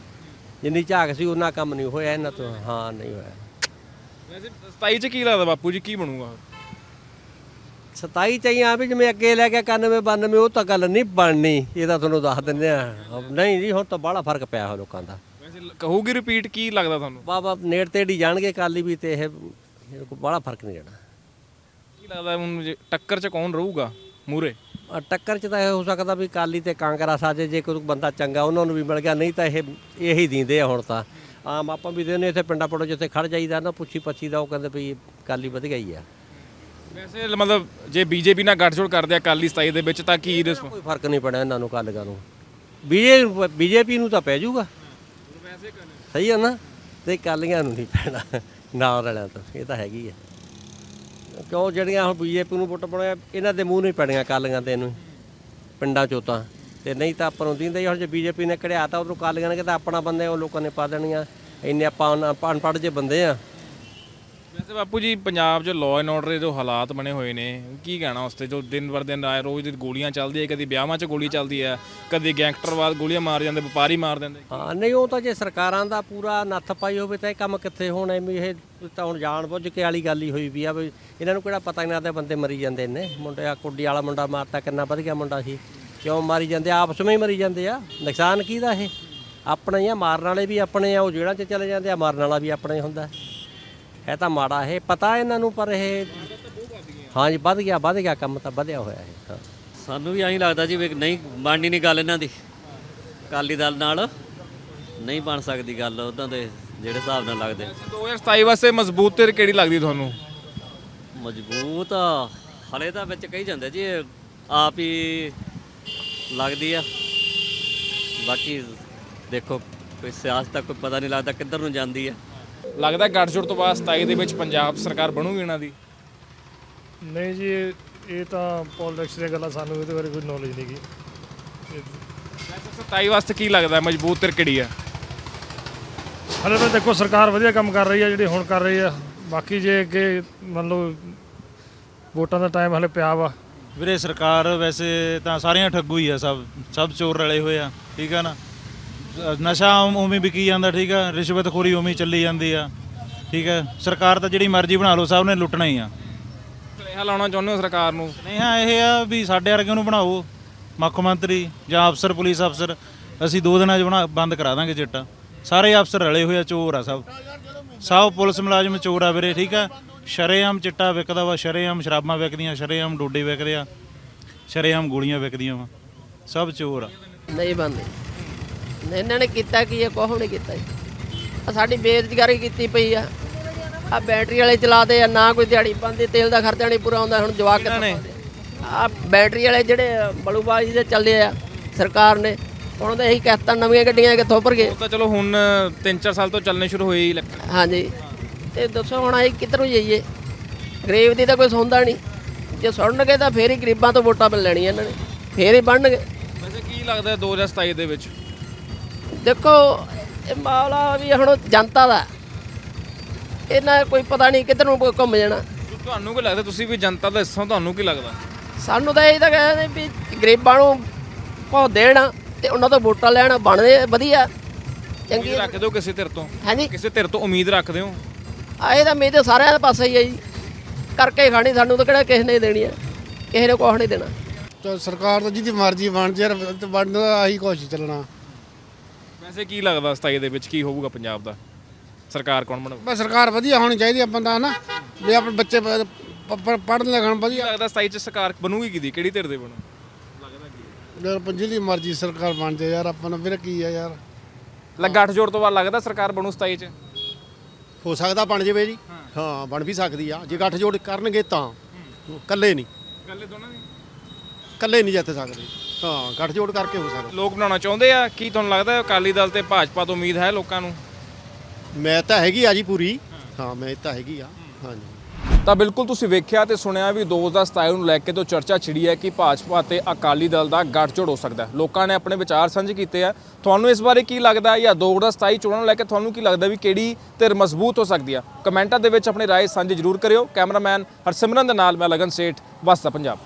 ਜਿੰਨੀ ਝਾਕ ਸੀ ਉਹਨਾਂ ਕੰਮ ਨਹੀਂ ਹੋਇਆ ਇਹਨਾਂ ਤੋਂ ਹਾਂ ਨਹੀਂ ਹੋਇਆ। ਵੈਸੇ 27 'ਚ ਕੀ ਲੱਗਦਾ ਬਾਪੂ ਜੀ ਕੀ ਬਣੂਗਾ? 27 ਚਾਹੀਏ ਆ ਵੀ ਜਿਵੇਂ ਅੱਗੇ ਲੈ ਕੇ 91 92 ਉਹ ਤਾਂ ਗੱਲ ਨਹੀਂ ਬਣਨੀ ਇਹ ਤਾਂ ਤੁਹਾਨੂੰ ਦੱਸ ਦਿੰਦੇ ਆ। ਨਹੀਂ ਜੀ ਹੁਣ ਤਾਂ ਬੜਾ ਫ਼ਰਕ ਪਿਆ ਹੋ ਲੋਕਾਂ ਦਾ। ਵੈਸੇ ਕਹੂਗੀ ਰਿਪੀਟ ਕੀ ਲੱਗਦਾ ਤੁਹਾਨੂੰ? ਬਾਬਾ ਨੇੜ ਤੇ ਢੀ ਜਾਣਗੇ ਕਾਲੀ ਵੀ ਤੇ ਇਹ ਬੜਾ ਫ਼ਰਕ ਨਹੀਂ ਜਾਣਾ ਕੀ ਲੱਗਦਾ ਹੁਣ ਟੱਕਰ 'ਚ ਕੌਣ ਰਹੂਗਾ ਮੂਰੇ ਟੱਕਰ ਚ ਤਾਂ ਇਹ ਹੋ ਸਕਦਾ ਵੀ ਕਾਲੀ ਤੇ ਕਾਂਗਰਸ ਆ ਜੇ ਜੇ ਕੋਈ ਬੰਦਾ ਚੰਗਾ ਉਹਨਾਂ ਨੂੰ ਵੀ ਮਿਲ ਗਿਆ ਨਹੀਂ ਤਾਂ ਇਹ ਇਹੀ ਦਿੰਦੇ ਆ ਹੁਣ ਤਾਂ। ਆਮ ਆਪਾਂ ਵੀ ਦਿੰਦੇ ਇੱਥੇ ਪਿੰਡਾਂ ਪੜੋ ਜਿੱਥੇ ਖੜ ਜਾਈਦਾ ਨਾ ਪੁੱਛੀ ਪੱਛੀ ਦਾ ਉਹ ਕਹਿੰਦੇ ਵੀ ਕਾਲੀ ਵਧ ਗਈ ਆ। ਵੈਸੇ ਮਤਲਬ ਜੇ ਬੀਜੇਪੀ ਨਾਲ ਗੱਠਜੋੜ ਕਰਦੇ ਆ ਅਕਾਲੀ 27 ਦੇ ਵਿੱਚ ਤਾਂ ਕੀ ਰਿਸਪ ਕੋਈ ਫ਼ਰਕ ਨਹੀਂ ਪੜਿਆ ਇਹਨਾਂ ਨੂੰ ਕਾਲੀਆਂ ਨੂੰ। ਬੀਜੇ ਬੀਜੇਪੀ ਨੂੰ ਤਾਂ ਪੈ ਜਾਊਗਾ। ਸਹੀ ਹੈ ਨਾ? ਤੇ ਕਾਲੀਆਂ ਨੂੰ ਨਹੀਂ ਪੈਣਾ ਨਾਲ ਰਲਿਆ ਤਾਂ ਇਹ ਤਾਂ ਹੈਗੀ ਆ। ਕਿਉਂ ਜਿਹੜੀਆਂ ਹੁਣ ਬੀਜੇਪੀ ਨੂੰ ਵੋਟ ਪਾਉਣਾ ਇਹਨਾਂ ਦੇ ਮੂੰਹ ਨਹੀਂ ਪੈਣੀਆਂ ਕਾਲੀਆਂ ਤੇ ਇਹਨੂੰ ਪਿੰਡਾਂ ਚੋਂ ਤਾਂ। ਤੇ ਨਹੀਂ ਤਾਂ ਆਪਾਂ ਨੂੰ ਦਿੰਦੇ ਹੁਣ ਜੇ ਬੀਜੇਪੀ ਨੇ ਕਢਿਆ ਤਾਂ ਉਧਰੋਂ ਕਾਲੀਆਂ ਨੇ ਕਿਹਾ ਆਪਣਾ ਬੰਦੇ ਉਹ ਲੋਕਾਂ ਨੇ ਪਾ ਦੇਣੀਆਂ। ਇੰਨੇ ਆਪਾਂ ਅਨ- ਅਨਪੜ੍ਹ ਜੇ ਬੰਦੇ ਆ। ਵੈਸੇ ਬਾਪੂ ਜੀ, ਪੰਜਾਬ 'ਚ ਲਾਅ ਐਂਡ ਆਰਡਰ ਦੇ ਜੋ ਹਾਲਾਤ ਬਣੇ ਹੋਏ ਨੇ, ਕੀ ਕਹਿਣਾ ਉਸ ਤੇ? ਜੋ ਦਿਨ ਵਰ ਦਿਨ ਆਏ, ਰੋਜ਼ ਦੀ ਗੋਲੀਆਂ ਚੱਲਦੀਆਂ, ਕਦੀ ਵਿਆਹਾਂ 'ਚ ਗੋਲੀ ਚੱਲਦੀ ਹੈ, ਕਦੀ ਗੈਂਗਸਟਰਵਾਦ ਗੋਲੀਆਂ ਮਾਰ ਜਾਂਦੇ, ਵਪਾਰੀ ਮਾਰ ਦਿੰਦੇ। ਹਾਂ, ਨਹੀਂ, ਉਹ ਤਾਂ ਜੇ ਸਰਕਾਰਾਂ ਦਾ ਪੂਰਾ ਨੱਥ ਪਾਈ ਹੋਵੇ ਤਾਂ ਇਹ ਕੰਮ ਕਿੱਥੇ ਹੋਣਾ? ਐਵੇਂ ਇਹ ਤਾਂ ਹੁਣ ਜਾਣ ਬੁੱਝ ਕੇ ਵਾਲੀ ਗੱਲ ਹੀ ਹੋਈ ਵੀ ਆ ਵੀ ਇਹਨਾਂ ਨੂੰ ਕਿਹੜਾ ਪਤਾ ਨਹੀਂ ਲੱਗਦਾ ਬੰਦੇ ਮਰੀ ਜਾਂਦੇ ਨੇ? ਮੁੰਡੇ ਆ ਕੁੱਡੀ ਵਾਲਾ ਮੁੰਡਾ ਮਾਰਤਾ, ਕਿੰਨਾ ਵਧੀਆ ਮੁੰਡਾ ਸੀ। ਕਿਉਂ ਮਾਰੀ ਜਾਂਦੇ? ਆ? ਆਪਸ ਵਿੱਚ ਹੀ ਮਰੀ ਜਾਂਦੇ ਆ। ਨੁਕਸਾਨ ਕਿਹਦਾ ਇਹ? ਆਪਣੇ ਆ, ਮਾਰਨ ਵਾਲੇ ਵੀ ਆਪਣੇ ਆ, ਉਹ ਜਿਹੜਾ 'ਚ ਚਲੇ ਜਾਂਦੇ ਆ, ਮਾਰਨ ਵਾਲਾ ਵੀ ਆਪਣੇ ਹੁੰਦਾ। ਹੈ ਤਾਂ ਮਾੜਾ ਇਹ ਪਤਾ ਇਹਨਾਂ ਨੂੰ ਪਰ ਇਹ ਹਾਂਜੀ ਵੱਧ ਗਿਆ ਵੱਧ ਗਿਆ ਕੰਮ ਤਾਂ ਵਧਿਆ ਹੋਇਆ ਇਹ ਹਾਂ। ਸਾਨੂੰ ਵੀ ਐਂ ਲੱਗਦਾ ਜੀ ਵੀ ਨਹੀਂ ਬਣਨੀ ਨਹੀਂ ਗੱਲ ਇਹਨਾਂ ਦੀ। ਅਕਾਲੀ ਦਲ ਨਾਲ ਨਹੀਂ ਬਣ ਸਕਦੀ ਗੱਲ ਉਹਨਾਂ ਦੇ ਜਿਹੜੇ ਹਿਸਾਬ ਨਾਲ ਲੱਗਦੇ। 2027 ਵਾਸਤੇ ਮਜ਼ਬੂਤ ਤੇ ਕਿਹੜੀ ਲੱਗਦੀ ਤੁਹਾਨੂੰ? ਮਜ਼ਬੂਤ ਹਲੇ ਤਾਂ ਵਿੱਚ ਕਹੀ ਜਾਂਦੇ ਜੀ ਇਹ ਆਪ ਹੀ ਲੱਗਦੀ ਆ। ਬਾਕੀ ਦੇਖੋ ਕੋਈ ਸਿਆਸਤ ਦਾ ਕੋਈ ਪਤਾ ਨਹੀਂ ਲੱਗਦਾ ਕਿੱਧਰ ਨੂੰ ਜਾਂਦੀ ਆ। ਲੱਗਦਾ ਗੱਠਜੋੜ ਤੋਂ ਬਾਅਦ 27 ਦੇ ਵਿੱਚ ਪੰਜਾਬ ਸਰਕਾਰ ਬਣੂਗੀ ਇਹਨਾਂ ਦੀ? ਨਹੀਂ ਜੀ ਇਹ- ਇਹ ਤਾਂ ਪੋਲਿਟਿਕਸ ਦੀਆਂ ਗੱਲਾਂ ਸਾਨੂੰ ਇਹਦੇ ਬਾਰੇ ਕੋਈ ਨੌਲੇਜ ਨਹੀਂ ਗੀ। ਵੈਸੇ 27 ਵਾਸਤੇ ਕੀ ਲੱਗਦਾ? ਮਜ਼ਬੂਤ ਤੇ ਕਿਹੜੀ ਆ? ਹਲੇ ਤਾਂ ਦੇਖੋ ਸਰਕਾਰ ਵਧੀਆ ਕੰਮ ਕਰ ਰਹੀ ਆ ਜਿਹੜੀ ਹੁਣ ਕਰ ਰਹੀ ਆ। ਬਾਕੀ ਜੇ ਅੱਗੇ ਮੰਨ ਲਓ ਵੋਟਾਂ ਦਾ ਟਾਈਮ ਹਲੇ ਪਿਆ ਵਾ। ਵੀਰੇ ਸਰਕਾਰ ਵੈਸੇ ਤਾਂ ਸਾਰੀਆਂ ਠੱਗੂ ਹੀ ਆ ਸਭ ਸਭ ਚੋਰ ਰਲੇ ਹੋਏ ਆ ਠੀਕ ਆ ਨਾ? ਨਸ਼ਾ ਉਮ- ਉਵੇਂ ਵਿਕੀ ਜਾਂਦਾ ਠੀਕ ਆ? ਰਿਸ਼ਵਤਖੋਰੀ ਉਵੇਂ ਹੀ ਚੱਲੀ ਜਾਂਦੀ ਆ ਠੀਕ ਆ? ਸਰਕਾਰ ਤਾਂ ਜਿਹੜੀ ਮਰਜ਼ੀ ਬਣਾ ਲਓ ਸਭ ਨੇ ਲੁੱਟਣਾ ਹੀ ਆ। ਸੁਨੇਹਾ ਲਾਉਣਾ ਚਾਹੁੰਦੇ ਹੋ ਸਰਕਾਰ ਨੂੰ? ਨਹੀਂ ਹਾਂ ਇਹ ਆ ਵੀ ਸਾਡੇ ਵਰਗਿਆਂ ਨੂੰ ਬਣਾਓ ਮੁੱਖ ਮੰਤਰੀ ਜਾਂ ਅਫਸਰ ਪੁਲਿਸ ਅਫਸਰ ਅਸੀਂ ਦੋ ਦਿਨਾਂ 'ਚ ਬਣਾ ਬੰਦ ਕਰਾ ਦਾਂਗੇ ਚਿੱਟਾ। ਸਾਰੇ ਅਫਸਰ ਰਲੇ ਹੋਏ ਆ ਚੋਰ ਆ ਸਭ। ਸਭ ਪੁਲਿਸ ਮੁਲਾਜ਼ਮ ਚੋਰ ਆ ਵੀਰੇ ਠੀਕ ਆ? ਸ਼ਰੇਆਮ ਚਿੱਟਾ ਵਿਕਦਾ ਵਾ ਸ਼ਰੇਆਮ ਸ਼ਰਾਬਾਂ ਵਿਕਦੀਆਂ ਸ਼ਰੇਆਮ ਡੋਡੇ ਵਿਕਦੇ ਆ ਸ਼ਰੇਆਮ ਗੋਲੀਆਂ ਵਿਕਦੀਆਂ ਵਾ। ਸਭ ਚੋਰ ਆ। ਨਹੀਂ ਬੰਦੇ। ਇਹਨਾਂ ਨੇ ਕੀਤਾ ਕੀ ਹੈ ਕੋਹ ਨੇ ਕੀਤਾ ਆਹ ਸਾਡੀ ਬੇਰੁਜ਼ਗਾਰੀ ਕੀਤੀ ਪਈ ਆ। ਆ ਬੈਟਰੀ ਵਾਲੇ ਚਲਾਦੇ ਆ ਨਾ ਕੋਈ ਦਿਹਾੜੀ ਪਾਉਂਦੇ ਤੇਲ ਦਾ ਖਰਚਾ ਨਹੀਂ ਪੂਰਾ ਹੁੰਦਾ ਹੁਣ ਜਵਾਕ ਆ ਬੈਟਰੀ ਵਾਲੇ ਜਿਹੜੇ ਬਲੂਬਾਜ਼ੀ ਦੇ ਚੱਲੇ ਆ ਸਰਕਾਰ ਨੇ ਹੁਣ ਤਾਂ ਇਹੀ ਕਹਿਤਾ ਨਵੀਆਂ ਗੱਡੀਆਂ ਕਿੱਥੋਂ ਭਰ ਗਏ? ਉਹ ਤਾਂ ਚਲੋ ਹੁਣ 3-4 ਸਾਲ ਤੋਂ ਚੱਲਣੇ ਸ਼ੁਰੂ ਹੋਏ ਹੀ ਲੱਗ- ਹਾਂਜੀ। ਤੇ ਦੱਸੋ ਹੁਣ ਅਸੀਂ ਕਿੱਧਰ ਨੂੰ ਜਾਈਏ? ਗਰੀਬ ਦੀ ਤਾਂ ਕੋਈ ਸੁਣਦਾ ਨਹੀਂ। ਜੇ ਸੁਣਨਗੇ ਤਾਂ ਫੇਰ ਹੀ ਗਰੀਬਾਂ ਤੋਂ ਵੋਟਾਂ ਮਿਲ ਲੈਣੀਆਂ ਇਹਨਾਂ ਨੇ। ਫੇਰ ਹੀ ਬਣਨਗੇ। ਵੈਸੇ ਕੀ ਲੱਗਦਾ ਹੈ 2027 ਦੇ ਵਿੱਚ? ਦੇਖੋ ਇਹ ਮਾਮਲਾ ਵੀ ਹੁਣ ਜਨਤਾ ਦਾ ਇਹਨਾਂ ਕੋਈ ਪਤਾ ਨਹੀਂ ਕਿੱਧਰ ਨੂੰ ਘੁੰਮ ਜਾਣਾ। ਤੁਹਾਨੂੰ ਕੀ ਲੱਗਦਾ ਤੁਸੀਂ ਵੀ ਜਨਤਾ ਦਾ ਹਿੱਸਾ ਹੋ, ਤੁਹਾਨੂੰ ਕੀ ਲੱਗਦਾ? ਸਾਨੂੰ ਤਾਂ ਇਹ ਤਾਂ ਕਹਿੰਦੇ ਵੀ ਗਰੀਬਾਂ ਨੂੰ ਭੋ ਦੇਣ ਤੇ ਉਹਨਾਂ ਤੋਂ ਵੋਟਾਂ ਲੈਣ ਬਣਦੇ ਵਧੀਆ। ਚੰਗੀ ਉਮੀਦ ਰੱਖਦੇ ਹੋ ਕਿਸੇ ਧਿਰ ਤੋਂ? ਹਾਂਜੀ। ਕਿਸੇ ਧਿਰ ਤੋਂ ਉਮੀਦ ਰੱਖਦੇ ਹੋ? ਆਏ ਤਾਂ ਮੇਦ ਸਾਰਿਆਂ ਦੇ ਪਾਸੇ ਹੀ ਹੈ ਜੀ। ਕਰਕੇ ਖਾਣੀ ਸਾਨੂੰ ਤਾਂ ਕਿਹੜਾ ਕਿਸੇ ਨੇ ਦੇਣੀ ਹੈ। ਕਿਸੇ ਨੇ ਕੁਛ ਨਹੀਂ ਦੇਣਾ। ਤਾਂ ਸਰਕਾਰ ਤਾਂ ਜਿਹਦੀ ਮਰਜ਼ੀ ਬਣ ਜੇ ਤੇ ਬਣਦਾ ਆਹੀ ਕੁਛ ਚੱਲਣਾ। ਵੈਸੇ ਕੀ ਲੱਗਦਾ 27 ਦੇ ਵਿੱਚ ਕੀ ਹੋਊਗਾ ਪੰਜਾਬ ਦਾ? ਸਰਕਾਰ ਕੌਣ ਬਣੂ? ਬਸ ਸਰਕਾਰ ਵਧੀਆ ਹੋਣੀ ਚਾਹੀਦੀ ਆ ਬੰਦਾ ਹਨਾ? ਵੀ ਆਪਣੇ ਬੱਚੇ ਪੜ੍ਹਨ ਲਿਖਣ ਕੀ ਵਧੀਆ ਲੱਗਦਾ 27 ਚ ਸਰਕਾਰ ਬਣੂਗੀ ਕਿਹਦੀ? ਕਿਹੜੀ ਧਿਰ ਦੇ ਬਣੂ? ਯਾਰ ਜਿਹਦੀ ਮਰਜ਼ੀ ਸਰਕਾਰ ਬਣ ਜੇ ਯਾਰ ਆਪਾਂ ਨੂੰ ਵੀਰ ਕੀ ਆ ਯਾਰ? ਲੱਗਾ ਜੋੜ ਤੋਂ ਬਾਅਦ ਲੱਗਦਾ ਸਰਕਾਰ ਬਣੂ 27 ਚ? ਹੋ ਸਕਦਾ ਬਣ ਜਾਵੇ ਜੀ। ਹਾਂ। ਬਣ ਵੀ ਸਕਦੀ ਆ। ਜੇ ਗੱਠ ਜੋੜ ਕਰਨਗੇ ਤਾਂ। ਇਕੱਲੇ ਨਹੀਂ। ਗੱਲੇ ਦੋਨਾਂ ਦੀ? ਇਕੱਲੇ ਨਹੀਂ ਜਿੱਤ ਸਕਦੇ ਹਾਂ ਗੱਠ ਜੋੜ ਕਰਕੇ ਹੋ ਸਕਦਾ ਲੋਕ ਬਣਾਉਣਾ ਚਾਹੁੰਦੇ ਆ ਕੀ ਤੁਹਾਨੂੰ ਲੱਗਦਾ ਅਕਾਲੀ ਦਲ ਤੇ ਭਾਜਪਾ ਤੋਂ ਉਮੀਦ ਹੈ ਲੋਕਾਂ ਨੂੰ ਮੈਂ ਤਾਂ ਹੈਗੀ ਆ ਜੀ ਪੂਰੀ ਹਾਂ ਮੈਂ ਤਾਂ ਹੈਗੀ ਆ ਹਾਂਜੀ ਤਾਂ ਬਿਲਕੁਲ ਤੁਸੀਂ ਵੇਖਿਆ ਤੇ ਸੁਣਿਆ ਵੀ 2027 ਨੂੰ ਲੈ ਕੇ ਤੋਂ ਚਰਚਾ ਛਿੜੀ ਹੈ ਕਿ ਭਾਜਪਾ ਤੇ ਅਕਾਲੀ ਦਲ ਦਾ ਗੱਠਜੋੜ ਹੋ ਸਕਦਾ ਹੈ ਲੋਕਾਂ ਨੇ ਆਪਣੇ ਵਿਚਾਰ ਸਾਂਝੇ ਕੀਤੇ ਆ ਤੁਹਾਨੂੰ ਇਸ ਬਾਰੇ ਕੀ ਲੱਗਦਾ ਹੈ ਜਾਂ 2027 ਚੋਣਾਂ ਨੂੰ ਲੈ ਕੇ ਤੁਹਾਨੂੰ ਕੀ ਲੱਗਦਾ ਵੀ ਕਿਹੜੀ ਧਿਰ ਮਜ਼ਬੂਤ ਹੋ ਸਕਦੀ ਆ ਕਮੈਂਟਾਂ ਦੇ ਵਿੱਚ ਆਪਣੀ رائے ਸਾਂਝੀ ਜ਼ਰੂਰ ਕਰਿਓ ਕੈਮਰਾਮੈਨ ਹਰਸਿਮਰਨ ਦੇ ਨਾਲ ਮੈਂ ਲਗਨ ਸੇਠ ਵਸਤਾ ਪੰਜਾਬ